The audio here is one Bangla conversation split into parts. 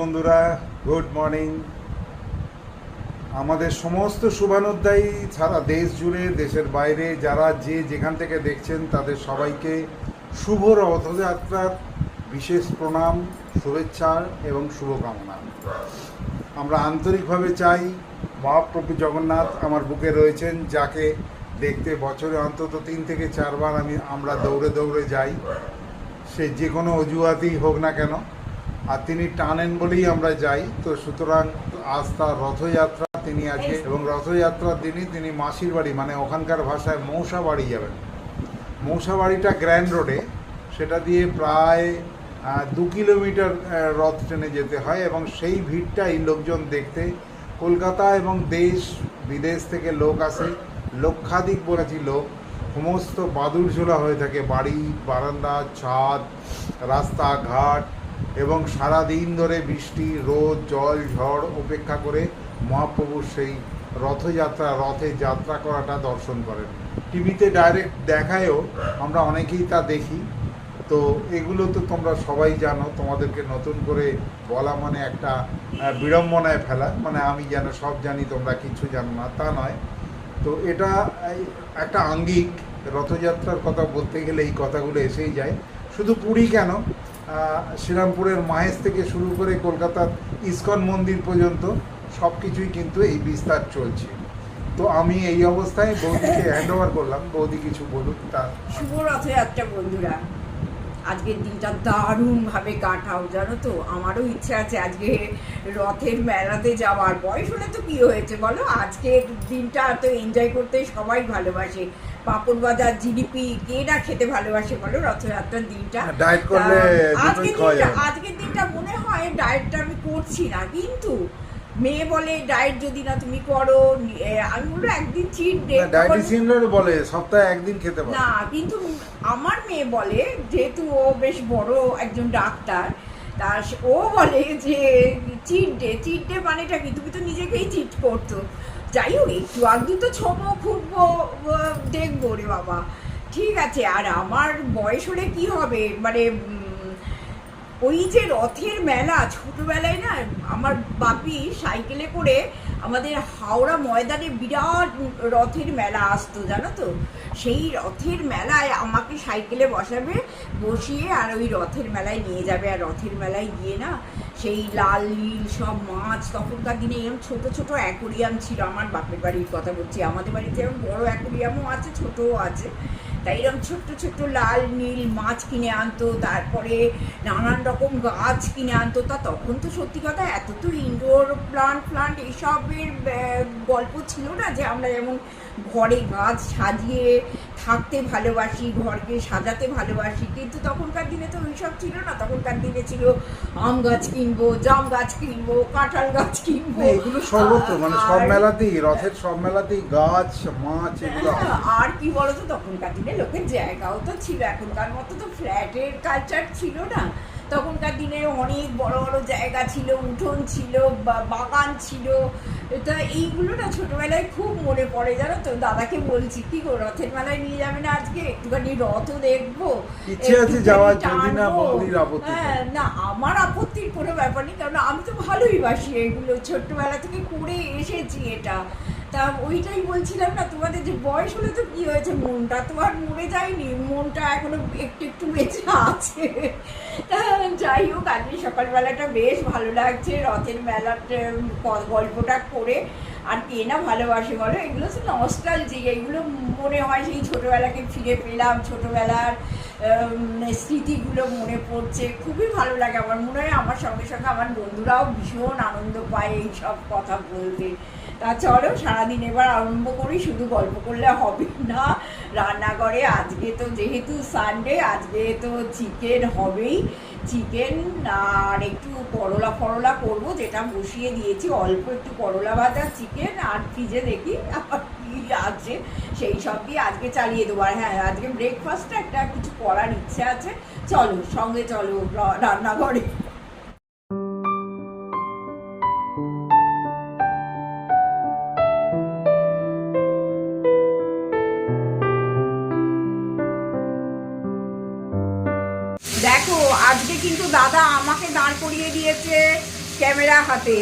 বন্ধুরা গুড মর্নিং আমাদের সমস্ত শুভানুধ্যায়ী সারা দেশ জুড়ে, দেশের বাইরে, যারা যে যেখান থেকে দেখছেন, তাদের সবাইকে শুভ রথযাত্রার বিশেষ প্রণাম, শুভেচ্ছা এবং শুভকামনা। আমরা আন্তরিকভাবে চাই মহাপ্রভু জগন্নাথ আমার বুকে রয়েছেন, যাকে দেখতে বছরে অন্তত তিন থেকে চারবার আমি আমরা দৌড়ে দৌড়ে যাই। সে যে কোনো অজুহাতেই হোক না কেন আর তিনি টানেন বলেই আমরা যাই। তো সুতরাং আজ তার রথযাত্রা তিনি আজকে এবং রথযাত্রার দিনই তিনি মাসির বাড়ি মানে ওখানকার ভাষায় মৌসা বাড়ি যাবেন। মৌসা বাড়িটা গ্র্যান্ড রোডে সেটা দিয়ে প্রায় দু কিলোমিটার রথ ট্রেনে যেতে হয় এবং সেই ভিড়টাই লোকজন দেখতে। কলকাতা এবং দেশ বিদেশ থেকে লোক আসে। লক্ষাধিক বলেছি লোক। সমস্ত বাদুর ঝোলা হয়ে থাকে। বাড়ি বারান্দা ছাদ রাস্তাঘাট এবং সারা দিন ধরে বৃষ্টি, রোদ, জল, ঝড় উপেক্ষা করে মহাপ্রভুর সেই রথযাত্রা, রথে যাত্রা করাটা দর্শন করেন। টিভিতে ডাইরেক্ট দেখায়ও আমরা অনেকেই তা দেখি। তো এগুলো তো তোমরা সবাই জানো, তোমাদেরকে নতুন করে বলা মানে একটা বিড়ম্বনায় ফেলা। মানে আমি যেন সব জানি, তোমরা কিছু জানো না, তা নয়। তো এটা একটা আঙ্গিক। রথযাত্রার কথা বলতে গেলে এই কথাগুলো এসেই যায়। শুধু পুরী কেন? শ্রীরামপুরের মাহেশ থেকে শুরু করে কলকাতার ইস্কন মন্দির পর্যন্ত সব কিছুই কিন্তু এই বিস্তার চলছে। তো আমি এই অবস্থায় বৌদিকে হ্যান্ড ওভার করলাম। বৌদি, কিছু বলুক তা শুভ রথযাত্রা বন্ধুরা। আজকের দিনটা দারুণভাবে কাটাও, জানো তো? আমারও ইচ্ছে আছে আজকে রথের মেলাতে যাওয়ার। বয়স হলে তো কি হয়েছে বলো? আজকের দিনটা তো এনজয় করতে সবাই ভালোবাসে। পাপড় বাজার জিলিপি কে খেতে ভালোবাসে বলো রথযাত্রার দিনটা। ডায়েট করলে আজকের দিনটা আজকের দিনটা মনে হয় ডায়েটটা আমি করছি না কিন্তু মেয়ে বলে ডায়েট যদি না তুমি করো আমি বলব একদিন চিট ডে ডায়েটিশিয়ানরা বলে সপ্তাহে একদিন খেতে পারে। না কিন্তু আমার মেয়ে বলে যেহেতু ও বেশ বড় একজন ডাক্তার তা ও বলে যে চিট ডে চিট ডে মানেটা কি? তুমি তো নিজেকেই চিট করতো যাই হোক, একটু আধটু তো ছোবো ফুটবো দেখব রে বাবা। ঠিক আছে, আর আমার বয়স হলে কি হবে? মানে ওই যে রথের মেলা ছোটোবেলায় না, আমার বাপি সাইকেলে করে আমাদের হাওড়া ময়দানে বিরাট রথের মেলা আসতো, জানো তো? সেই রথের মেলায় আমাকে সাইকেলে বসাবে, বসিয়ে আর ওই রথের মেলায় নিয়ে যাবে। আর রথের মেলায় গিয়ে না সেই লাল, নীল সব মাছ, তখনকার দিনে এরকম ছোট ছোট অ্যাকোরিয়াম ছিল। আমার বাপের বাড়ির কথা বলছি। আমাদের বাড়িতে এরকম বড় অ্যাকোরিয়ামও আছে, ছোটও আছে। তাই এরকম ছোট্ট ছোট্ট লাল, নীল মাছ কিনে আনতো, তারপরে নানান রকম গাছ কিনে আনতো। তা তখন তো সত্যি কথা এত তো ইনডোর প্লান্ট প্লান্ট এইসবের গল্প ছিল না যে আমরা যেমন ঘরে গাছ সাজিয়ে থাকতে ভালোবাসি ঘরকে সাজাতে ভালোবাসি। কিন্তু তখনকার দিনে তো ওইসব ছিল না। তখনকার দিনে ছিল আম গাছ কিনবো জাম গাছ কিনবো কাঁঠাল গাছ কিনবো। এগুলো সর্বত্র মানে সব মেলাতেই রথের সব মেলাতেই গাছ মাছ এগুলো হ্যাঁ, আর কি বলতো তখনকার দিনে লোকের জায়গাও তো ছিল। এখনকার মতো তো ফ্ল্যাটের কালচার ছিল না। তখনকার দিনে অনেক বড় বড় জায়গা ছিল উঠোন ছিল বা- বাগান ছিল। তা এইগুলো না ছোটবেলায় খুব মনে পড়ে জানো তো? দাদাকে বলছি কি গো রথের মেলায় নিয়ে যাবে না আজকে? একটুখানি রথও দেখব ইচ্ছে আছে যাওয়ার যদি না টানবো। বৌদির আপত্তি। হ্যাঁ, না আমার আপত্তির কোনো ব্যাপার নেই কারণ আমি তো ভালোই বাসি এগুলো ছোট্টবেলা থেকে করে এসেছি এটা। তা ওইটাই বলছিলাম না, তোমাদের যে বয়স হলে তো কি হয়েছে, মনটা তো আর মরে যায়নি, মনটা এখনও একটু একটু বেঁচে আছে। যাই হোক, আজকে সকালবেলাটা বেশ ভালো লাগছে, রথের মেলার গল্পটা করে। আর কে না ভালোবাসে বলো? এগুলো তো নস্টালজি এগুলো মনে হয় সেই ছোটোবেলাকে ফিরে পেলাম। ছোটোবেলার স্মৃতিগুলো মনে পড়ছে। খুবই ভালো লাগে আমার। মনে হয় আমার সঙ্গে সঙ্গে আমার বন্ধুরাও ভীষণ আনন্দ পায় এই সব কথা বলতে। তা চলো, সারাদিন এবার আরম্ভ করি। শুধু গল্প করলে হবে না। রান্নাঘরে আজকে তো যেহেতু সানডে আজকে তো চিকেন হবেই। চিকেন আর একটু করলা ফরলা করব, যেটা বসিয়ে দিয়েছি, অল্প একটু করলা ভাজা চিকেন আর ফ্রিজে দেখি আবার কী আছে, সেই সব দিয়ে আজকে চালিয়ে দেবো। আর হ্যাঁ আজকে ব্রেকফাস্টটা একটা কিছু করার ইচ্ছে আছে। চলো, সঙ্গে চলো রান্নাঘরে। দাদা আমাকে দাঁড় করিয়ে দিয়েছে ক্যামেরা হাতে।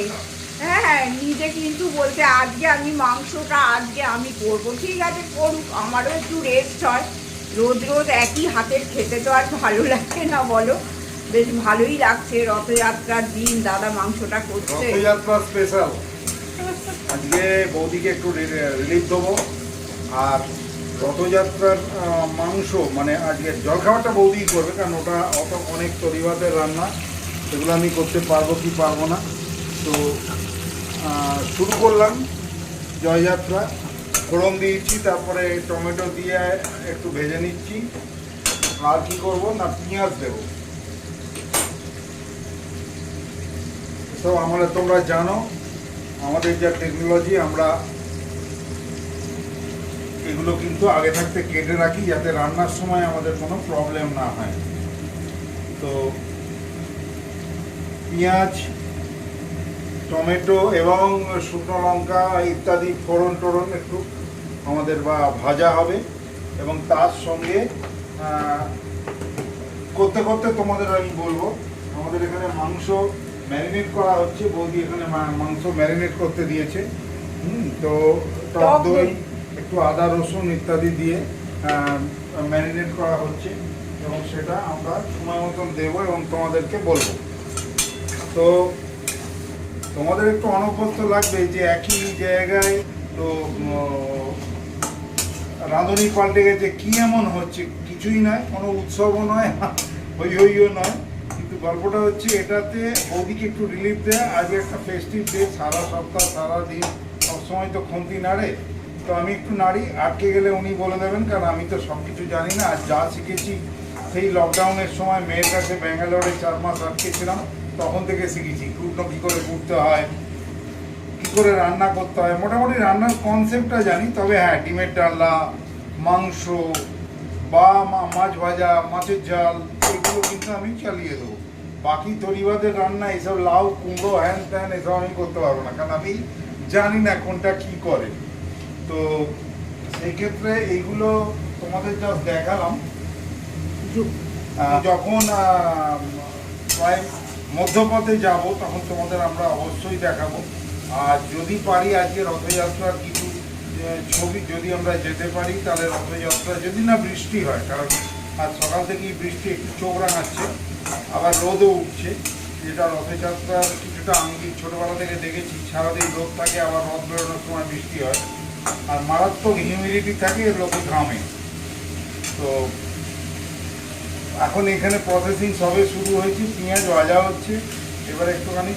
হ্যাঁ হ্যাঁ নিজে কিন্তু বলছে, আজকে আমি মাংসটা, আজকে আমি করব। ঠিক আছে, করুক, আমারও একটু রেস্ট হয়। রোজ রোজ একই হাতের খেতে তো আর ভালো লাগে না, বলো। বেশ ভালোই লাগছে রথযাত্রার দিন, দাদা মাংসটা করছে। রথযাত্রা স্পেশাল আজকে বৌদিকে একটু রিলিফ দেবো, আর রথযাত্রার মাংস মানে আজকে জলখাবারটা বৌদি করবে, কারণ ওটা অত অনেক তরিবাদের রান্না, সেগুলো আমি করতে পারব কি পারব না। তো শুরু করলাম জয়যাত্রা। ফোড়ন দিয়েছি, তারপরে টমেটো দিয়ে একটু ভেজে নিচ্ছি। আর কি করব না, পেঁয়াজ দেবো। তো আমরা তোমরা জানো। আমাদের যা টেকনোলজি আমরা এগুলো কিন্তু আগে থাকতে কেটে রাখি যাতে রান্নার সময় আমাদের কোনো প্রবলেম না হয় তো পেঁয়াজ টমেটো এবং শুকনো লঙ্কা ইত্যাদি ফোড়ন টোড়ন একটু আমাদের বা ভাজা হবে এবং তার সঙ্গে করতে করতে তোমাদের আমি বলব আমাদের এখানে মাংস ম্যারিনেট করা হচ্ছে বৌদি এখানে মাংস ম্যারিনেট করতে দিয়েছে হুম, তো টক দই। একটু আদা, রসুন ইত্যাদি দিয়ে ম্যারিনেট করা হচ্ছে এবং সেটা আমরা সময় মতন দেবো এবং তোমাদেরকে বলব। তো তোমাদের একটু অনভ্যস্ত লাগবে যে একই জায়গায় তো রাঁধুনি পাল্টে গেছে কি এমন হচ্ছে কিছুই নয়, কোনো উৎসবও নয়, হই হইও নয়, কিন্তু গল্পটা হচ্ছে এটাতে ওদিকে একটু রিলিফ দেয় আজকে একটা ফেস্টিভ ডে সারা সপ্তাহ, সারা দিন, সবসময় তো খন্তি নাড়ে তো আমি একটু নাড়ি আটকে গেলে উনি বলে দেবেন, কারণ আমি তো সব কিছু জানি না। আর যা শিখেছি, সেই লকডাউনের সময় মেয়ের কাছে ব্যাঙ্গালোরে চার মাস আটকেছিলাম, তখন থেকে শিখেছি, কুটনো কী করে কুটতে হয়, কি করে রান্না করতে হয়। মোটামুটি রান্নার কনসেপ্টটা জানি, তবে হ্যাঁ ডিমের ডালনা, মাংস, বা মাছ ভাজা, মাছের ঝাল, এগুলো কিন্তু আমি চালিয়ে দেবো। বাকি তরিবাদের রান্না এইসব লাউ, কুমড়ো, হ্যান ত্যান, এসব আমি করতে পারব না, কারণ আমি জানি না কোনটা কি করে। তো সেই ক্ষেত্রে এইগুলো তোমাদের জাস্ট দেখালাম। যখন প্রায় মধ্যপথে যাব তখন তোমাদের আমরা অবশ্যই দেখাবো। আর যদি পারি আজকে রথযাত্রার কিছু ছবি যদি আমরা যেতে পারি তাহলে রথযাত্রা যদি না বৃষ্টি হয় কারণ আজ সকাল থেকেই বৃষ্টি একটু চোখ রাঙাচ্ছে আবার রোদও উঠছে। যেটা রথযাত্রার কিছুটা আঙ্গিক ছোটোবেলা থেকে দেখেছি সারাদিন রোদ থাকে আবার রথ বেরোনোর সময় বৃষ্টি হয়। আর মারাত্মক হিউমিডিটি থাকে লোকে ঘামে তো এখন এখানে প্রসেসিং সবে শুরু হয়েছে, পেঁয়াজ ভাজা হচ্ছে। এবার একটুখানি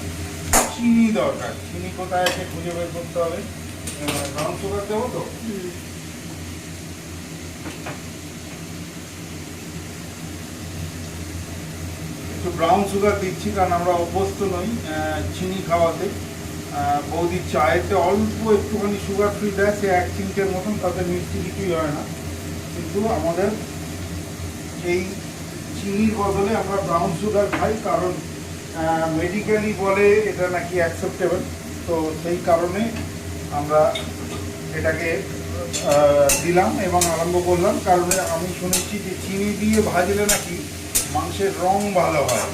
চিনি দরকার। চিনি কোথায় আছে খুঁজে বের করতে হবে। ব্রাউন সুগার দেবো তো? একটু ব্রাউন সুগার দিচ্ছি, কারণ আমরা অভ্যস্ত নই চিনি খাওয়াতে। আহ, বৌদি চায়েতে অল্প একটুখানি সুগার ফ্রি দেয় সে এক চিমটের মতন তাতে মিষ্টি কিছুই হয় না। কিন্তু আমাদের এই চিনির বদলে আমরা ব্রাউন সুগার খাই কারণ মেডিকেলি বলে এটা নাকি অ্যাকসেপ্টেবল তো সেই কারণে আমরা এটাকে দিলাম এবং আরম্ভ করলাম। কারণ আমি শুনেছি যে চিনি দিয়ে ভাজলে নাকি মাংসের রং ভালো হয়।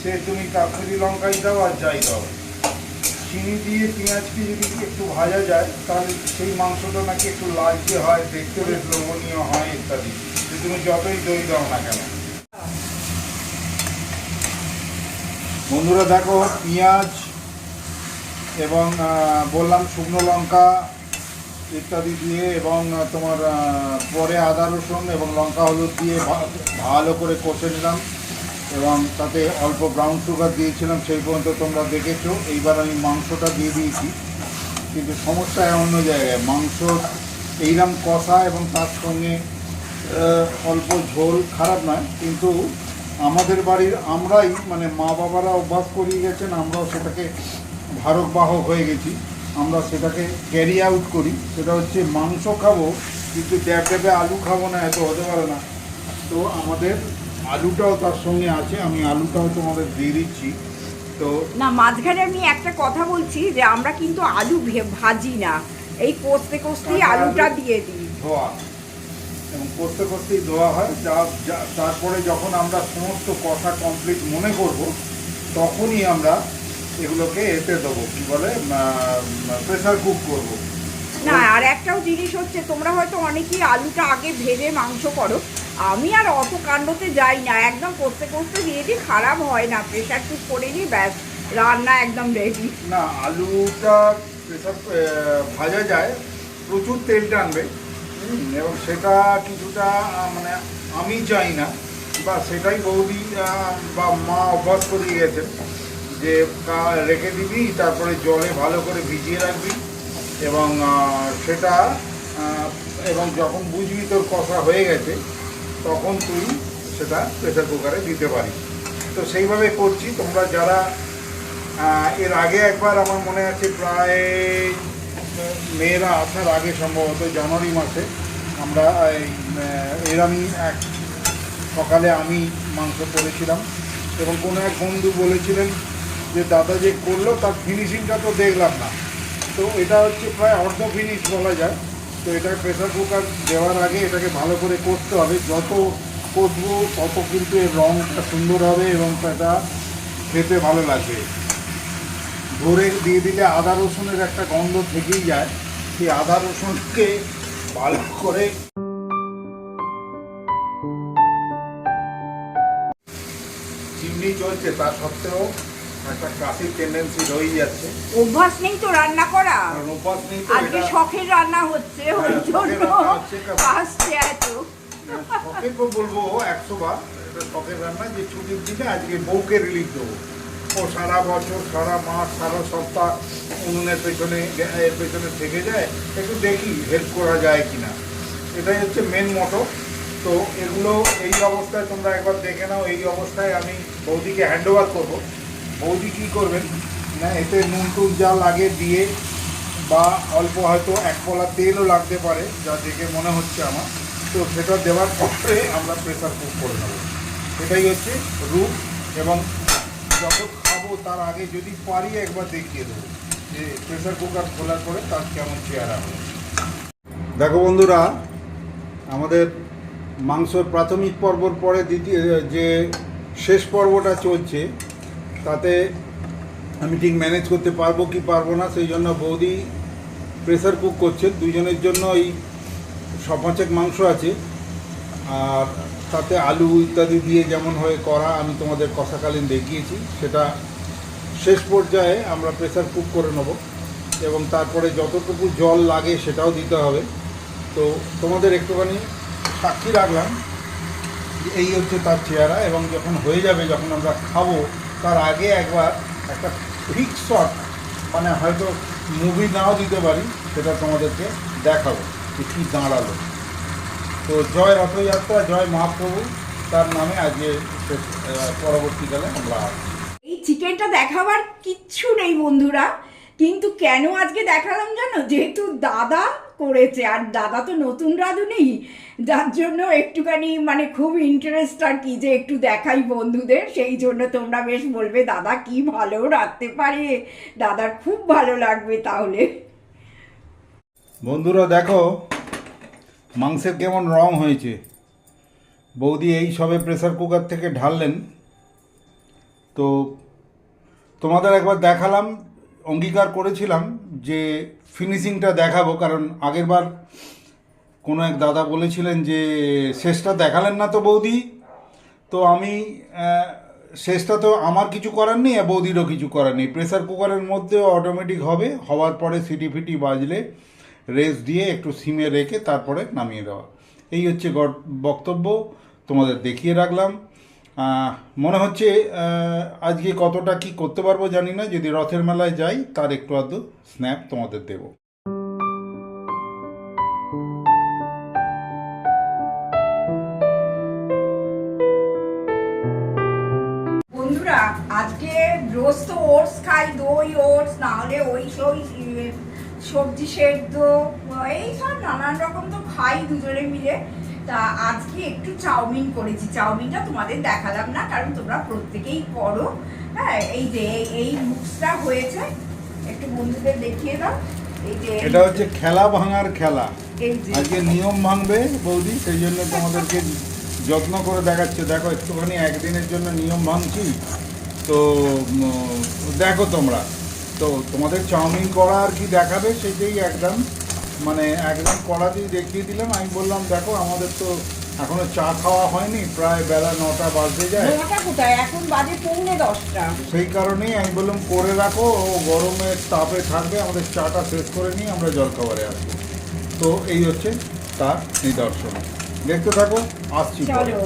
সে তুমি কাশ্মীরি লঙ্কাই দাও আর যাই দাও চিনি দিয়ে পেঁয়াজকে যদি একটু ভাজা যায়, তাহলে সেই মাংসটা নাকি একটু লালচে হয়, দেখতে বেশ লোভনীয় হয় ইত্যাদি। যে তুমি যতই দই দাও না কেন। বন্ধুরা দেখো, পেঁয়াজ এবং বললাম শুকনো লঙ্কা ইত্যাদি দিয়ে এবং তোমার পরে আদা রসুন এবং লঙ্কা হলুদ দিয়ে ভালো করে কষে নিলাম। এবং তাতে অল্প ব্রাউন সুগার দিয়েছিলাম, সেই পর্যন্ত তোমরা দেখেছ। এইবার আমি মাংসটা দিয়ে দিয়েছি। কিন্তু সমস্যা অন্য জায়গায়, মাংস এইরকম কষা এবং তার সঙ্গে অল্প ঝোল খারাপ নয়। কিন্তু আমাদের বাড়ির আমরাই মানে মা বাবারা অভ্যাস করিয়ে গেছেন, আমরাও সেটাকে ধারক বাহক হয়ে গেছি। আমরা সেটাকে ক্যারি আউট করি। সেটা হচ্ছে মাংস খাব, কিন্তু ড্যাব ড্যাবে আলু খাব না, এত হতে পারে না। তো আমাদের আলুটাও তার সঙ্গে আছে আমি আলুটাও তোমাদের দিয়ে দিচ্ছি। তো না মাঝখানে আমি একটা কথা বলছি যে আমরা কিন্তু আলু ভাজি না। এই কষতে কষতেই আলুটা দিয়ে দিই। ধোয়া। এবং করতে করতেই ধোয়া হয় যা তারপরে যখন আমরা সমস্ত কথা কমপ্লিট মনে করব তখনই আমরা এগুলোকে এতে দেবো কী বলে প্রেসার কুক করব। না আর একটাও জিনিস হচ্ছে তোমরা হয়তো অনেকেই আলুটা আগে ভেজে মাংস করো আমি আর অত কাণ্ডতে যাই না, একদম করতে করতে দিয়ে দিই খারাপ হয় না প্রেশার কুক করে নিই ব্যাস, রান্না একদম রেডি না, আলুটা প্রেশার ভাজা যায়, প্রচুর তেল টানবে এবং সেটা কিছুটা মানে আমি চাই না, বা সেটাই বৌদি বা মা অভ্যাস করিয়ে গেছে, যে রেখে দিবি, তারপরে জলে ভালো করে ভিজিয়ে রাখবি, এবং সেটা এবং যখন বুঝবি তোর কষা হয়ে গেছে তখন তুই সেটা প্রেসার কুকারে দিতে পারিস। তো সেইভাবে করছি। তোমরা যারা এর আগে একবার আমার মনে আছে প্রায় মেয়েরা আসার আগে সম্ভবত জানুয়ারি মাসে আমরা এই, এর আমি এক সকালে আমি মাংস করেছিলাম এবং কোনো এক বন্ধু বলেছিলেন যে দাদা যে করল তার ফিনিশিংটা তো দেখলাম না। তো এটা হচ্ছে প্রায় অর্ধ ফিনিশ বলা যায়। তো এটা প্রেসার কুকার দেওয়ার আগে এটাকে ভালো করে করতে হবে। যত কষবো, তত কিন্তু এর রঙটা সুন্দর হবে এবং সেটা খেতে ভালো লাগবে। ধরে দিয়ে দিলে আদা রসুনের একটা গন্ধ থেকেই যায়। সেই আদা রসুনকে ভালো করে চিমনি চলছে। তা সত্ত্বেও একটা কাশির টেন্ডেন্সি রয়েই যাচ্ছে। অভ্যাস নেই তো রান্না করা। কারণ অভ্যাস নেই তো আজকে এটা শখের রান্না হচ্ছে ওই হ্যাঁ, শখের জন্য রান্না হচ্ছে, কারণ- আসছে এত। শখের তো বলব একশো বার এটা শখের রান্না যে ছুটির দিনে আজকে বউকে রিলিজ দেবো। ও সারা বছর সারা মাস সারা সপ্তাহ উনুনের পেছনে এর পেছনে থেকে যায় একটু দেখি হেল্প করা যায় কিনা। এটাই হচ্ছে মেন মোটো তো এগুলো এই অবস্থায় তোমরা একবার দেখে নাও এই অবস্থায় আমি বৌদিকে হ্যান্ড ওভার করব। বৌদি কী করবেন? না, এতে নুন টুন যা লাগে দিয়ে বা অল্প হয়তো এক পলা তেলও লাগতে পারে, যা দেখে মনে হচ্ছে আমার। তো সেটা দেওয়ার পরে আমরা প্রেসার কুক করে নেব। এটাই হচ্ছে রূপ এবং যখন খাব তার আগে যদি পারি একবার দেখিয়ে দেবো যে প্রেসার কুকার খোলার পরে তার কেমন চেহারা হবে। দেখো বন্ধুরা, আমাদের মাংসর প্রাথমিক পর্বর পরে দ্বিতীয়, যে শেষ পর্বটা চলছে তাতে আমি ঠিক ম্যানেজ করতে পারব কি পারব না, সেই জন্য বৌদি প্রেসার কুক করছে। দুজনের জন্য এই সপাঁচেক মাংস আছে। আর তাতে আলু ইত্যাদি দিয়ে যেমন হয়ে করা, আমি তোমাদের কষাকালীন দেখিয়েছি। সেটা শেষ পর্যায়ে আমরা প্রেসার কুক করে নেব। এবং তারপরে যতটুকু জল লাগে সেটাও দিতে হবে। তো তোমাদের একটুখানি সাক্ষী রাখলাম এই হচ্ছে তার চেহারা এবং যখন হয়ে যাবে, যখন আমরা খাব তার আগে একবার একটা ফিক শট মানে হয়তো মুভি নাও দিতে পারি, সেটা তোমাদেরকে দেখাবো যে কী দাঁড়াল। তো জয় রথযাত্রা, জয় মহাপ্রভু তার নামে আজকে পরবর্তীকালে আমরা এই চিকেনটা দেখাবার কিচ্ছু নেই বন্ধুরা। কিন্তু কেন আজকে দেখালাম জানো? যেহেতু দাদা করেছে, আর দাদা তো নতুন রাধু নেই, যার জন্য একটুখানি মানে খুব ইন্টারেস্ট আর কি যে একটু দেখাই বন্ধুদের, সেই জন্য তোমরা বেশ বলবে, দাদা কি ভালো রাখতে পারে? দাদার খুব ভালো লাগবে তাহলে। বন্ধুরা, দেখো, মাংসের কেমন রং হয়েছে। বৌদি এই সবে প্রেসার কুকার থেকে ঢাললেন। তো তোমাদের একবার দেখালাম অঙ্গীকার করেছিলাম যে ফিনিশিংটা দেখাবো, কারণ আগেরবার কোনো এক দাদা বলেছিলেন যে, শেষটা দেখালেন না তো বৌদি। তো আমি শেষটা তো আমার কিছু করার নেই আর বৌদিরও কিছু করার নেই। প্রেসার কুকারের মধ্যেও অটোমেটিক হবে, হওয়ার পরে সিটি ফিটি বাজলে রেস দিয়ে একটু সিমে রেখে তারপরে নামিয়ে দেওয়া। এই হচ্ছে বক্তব্য। তোমাদের দেখিয়ে রাখলাম। মনে হচ্ছে আজকে কতটা কি করতে পারব জানি না যদি রথের মেলায় যাই তার একটু আধটু স্ন্যাপ তোমাদের দেবো। বন্ধুরা আজকে রোজ তো ওটস খাই দই ওটস না ওই সব ইয়ে, সবজি সেদ্ধ এই সব নানান রকম তো খাই দুজনে মিলে। তা আজকে একটু চাউমিন করেছি। চাউমিনটা তোমাদের দেখালাম না কারণ তোমরা প্রত্যেকেই করো। হ্যাঁ এই যে এই- মুখটা হয়েছে একটু বন্ধুদের দেখিয়ে দাও। এই যে এটা হচ্ছে খেলা ভাঙার খেলা। আজকে নিয়ম ভাঙবে বৌদি সেই জন্য তোমাদেরকে যত্ন করে দেখাচ্ছে। দেখো একটুখানি একদিনের জন্য নিয়ম ভাঙছি। তো দেখো তোমরা। তো তোমাদের চাউমিন করা আর কি দেখাবে সেটাই একদম। মানে একদম কড়াতেই দেখিয়ে দিলাম আমি বললাম দেখো আমাদের তো এখনও চা খাওয়া হয়নি প্রায় বেলা নটা বাজতে যায়। নটা কোথায়? এখন বাজে পৌনে দশটা। সেই কারণেই আমি বললাম করে রাখো ও গরমের তাপে থাকবে আমাদের চাটা শেষ করে নিয়ে আমরা জলখাবারে আসব। তো এই হচ্ছে তার নিদর্শন। দেখতে থাকো আসছি। চলো।